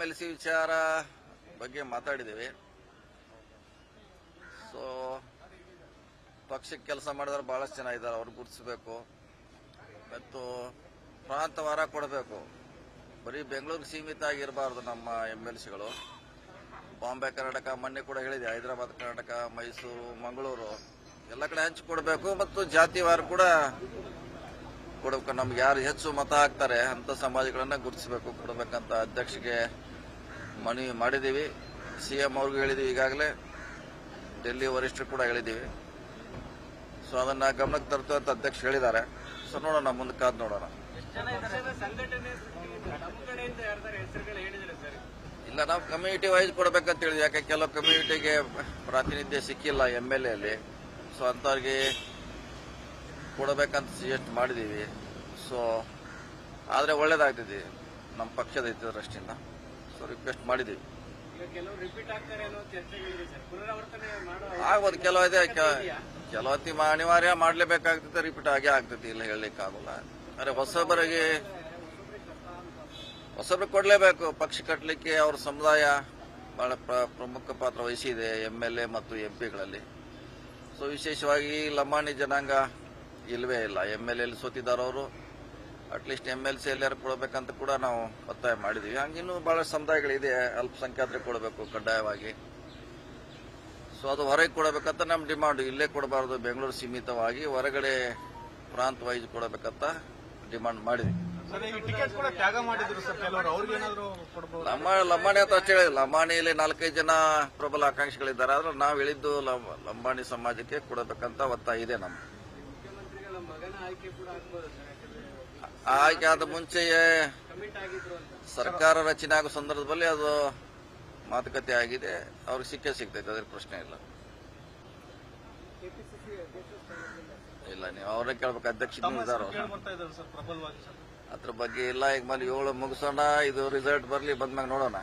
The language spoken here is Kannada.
ಎಂ ಎಲ್ ಸಿ ವಿಚಾರ ಬಗ್ಗೆ ಮಾತಾಡಿದ್ದೀವಿ. ಸೊ ಪಕ್ಷಕ್ಕೆ ಕೆಲಸ ಮಾಡಿದ್ರೆ ಭಾಳಷ್ಟು ಜನ ಇದ್ದಾರೆ, ಅವ್ರು ಗುರುತಿಸ್ಬೇಕು. ಮತ್ತು ಪ್ರಾಂತವಾರ ಕೊಡಬೇಕು. ಬರೀ ಬೆಂಗಳೂರಿಗೆ ಸೀಮಿತ ಆಗಿರಬಾರ್ದು ನಮ್ಮ ಎಂ ಎಲ್ ಸಿಗಳು ಬಾಂಬೆ, ಕರ್ನಾಟಕ, ಮೊನ್ನೆ ಕೂಡ ಹೇಳಿದೆ, ಹೈದರಾಬಾದ್, ಕರ್ನಾಟಕ, ಮೈಸೂರು, ಮಂಗಳೂರು, ಎಲ್ಲ ಕಡೆ ಹಂಚಿ ಕೊಡಬೇಕು ಮತ್ತು ಜಾತಿವಾರ ಕೂಡ ಕೊಡಬೇಕು. ನಮ್ಗೆ ಯಾರು ಹೆಚ್ಚು ಮತ ಹಾಕ್ತಾರೆ ಅಂತ ಸಮಾಜಗಳನ್ನ ಗುರುತಿಸಬೇಕು, ಕೊಡಬೇಕಂತ ಅಧ್ಯಕ್ಷಗೆ ಮನವಿ ಮಾಡಿದ್ದೀವಿ. ಸಿ ಎಂ ಅವ್ರಿಗೂ ಹೇಳಿದ್ದೀವಿ ಈಗಾಗಲೇ. ಡೆಲ್ಲಿ ವರಿಷ್ಠರು ಕೂಡ ಹೇಳಿದ್ದೀವಿ. ಸೊ ಅದನ್ನ ಗಮನಕ್ಕೆ ತರ್ತು ಅಂತ ಅಧ್ಯಕ್ಷ ಹೇಳಿದ್ದಾರೆ. ಸೊ ನೋಡೋಣ ಮುಂದೆ ಕಾದ್ ನೋಡೋಣ. ಪಕ್ಷದ ಸಂಘಟನೆ ನಮ್ಮ ಕಡೆಯಿಂದ ಯಾರ್ದಾರ ಹೆಸರುಗಳು ಹೇಳಿದ್ರೆ ಸರ್. ಇಲ್ಲ ನಾವು ಕಮ್ಯುನಿಟಿ ವೈಸ್ ಕೊಡಬೇಕಂತ ಹೇಳಿದ್ವಿ. ಯಾಕೆ ಕೆಲವು ಕಮ್ಯುನಿಟಿಗೆ ಪ್ರಾತಿನಿಧ್ಯ ಸಿಕ್ಕಿಲ್ಲ ಎಂ ಎಲ್ ಎಲ್ಲಿ ಸೊ ಅಂಥವ್ರಿಗೆ ಕೊಡಬೇಕಂತ ಸಜೆಸ್ಟ್ ಮಾಡಿದ್ದೀವಿ. ಸೊ ಆದರೆ ಒಳ್ಳೇದಾಗ್ತಿದೆ. ನಮ್ಮ ಪಕ್ಷದ ಹಿತದೃಷ್ಟಿಯಿಂದ. ಸೊ ರಿಕ್ವೆಸ್ಟ್ ಮಾಡಿದೀವಿ ಆಗ್ಬೋದು ಕೆಲವ್ ಕೆಲವತ್ತಿ ಅನಿವಾರ್ಯ ಮಾಡ್ಲೇಬೇಕಾಗ್ತದೆ ರಿಪೀಟ್ ಆಗೇ ಆಗ್ತೈತಿ ಇಲ್ಲ ಹೇಳಲಿಕ್ಕಾಗಲ್ಲ. ಆದರೆ ಹೊಸಬರಿಗೆ ಹೊಸಬ್ರು ಕೊಡಲೇಬೇಕು ಪಕ್ಷ ಕಟ್ಟಲಿಕ್ಕೆ ಅವ್ರ ಸಮುದಾಯ ಬಹಳ ಪ್ರ- ಪ್ರಮುಖ ಪಾತ್ರ ವಹಿಸಿದೆ ಎಂ ಎಲ್ ಎ ಮತ್ತು ಎಂ ಪಿಗಳಲ್ಲಿ ಸೊ ವಿಶೇಷವಾಗಿ ಲಂಬಾಣಿ ಜನಾಂಗ ಇಲ್ವೇ ಇಲ್ಲ. ಎಂ ಎಲ್ ಎಲ್ಲಿ ಸೋತಿದ್ದಾರವರು at least M L C ಎಲ್ಲಾರು ಕೊಡಬೇಕಂತ ಕೂಡ ನಾವು ಒತ್ತಾಯ ಮಾಡಿದ್ವಿ. ಹಂಗಿನ್ನೂ ಬಹಳ ಸಮುದಾಯಗಳಿದೆ ಅಲ್ಪಸಂಖ್ಯಾತರಿಗೆ ಕೊಡಬೇಕು ಕಡ್ಡಾಯವಾಗಿ. ಸೊ ಅದು ಹೊರಗೆ ಕೊಡಬೇಕಂತ ನಮ್ಮ ಡಿಮಾಂಡ್. ಇಲ್ಲೇ ಕೊಡಬಾರ್ದು ಬೆಂಗಳೂರು ಸೀಮಿತವಾಗಿ ಹೊರಗಡೆ ಪ್ರಾಂತ ವೈಸ್ ಕೊಡಬೇಕಂತ ಡಿಮಾಂಡ್ ಮಾಡಿದ್ವಿ. ಲಮ್ಮ ಲಂಬಾಣಿ ಅಂತ ಅಷ್ಟೇ ಲಂಬಾಣಿಯಲ್ಲಿ ನಾಲ್ಕೈದು ಜನ ಪ್ರಬಲ ಆಕಾಂಕ್ಷಿಗಳಿದ್ದಾರೆ. ಆದ್ರೆ ನಾವು ಹೇಳಿದ್ದು ಲಂಬಾಣಿ ಸಮಾಜಕ್ಕೆ ಕೊಡಬೇಕಂತ ಒತ್ತಾಯ ಇದೆ ನಮ್ಮ ಆಯ್ಕೆ ಕೂಡ ಆಗ್ಬೋದು ಯಾಕಂದ್ರೆ ಆ ಆಯ್ಕೆ ಆದ ಮುಂಚೆಯೇ ಕಮಿಟ್ ಆಗಿದ್ರು ಅಂತ. ಸರ್ಕಾರ ರಚನೆ ಆಗೋ ಸಂದರ್ಭದಲ್ಲಿ ಅದು ಮಾತುಕತೆ ಆಗಿದೆ. ಅವ್ರಿಗೆ ಸಿಕ್ಕೇ ಸಿಗ್ತೈತೆ ಅದ್ರ ಪ್ರಶ್ನೆ ಇಲ್ಲ. ಇಲ್ಲ ನೀವು ಅವರೇ ಕೇಳ್ಬೇಕು ಅಧ್ಯಕ್ಷ ಇದ್ದಾರೋ ಕೇಳಿ ಇದ್ದಾರೆ ಸರ್ ಪ್ರಬಲವಾಗಿ ಸರ್. ಅದ್ರ ಬಗ್ಗೆ ಇಲ್ಲ ಈಗ ಮೇಲೆ ಏಳು ಮುಗಿಸೋಣ ಇದು ರಿಸಲ್ಟ್ ಬರಲಿ ಬಂದ್ಮ್ಯಾಗ ನೋಡೋಣ.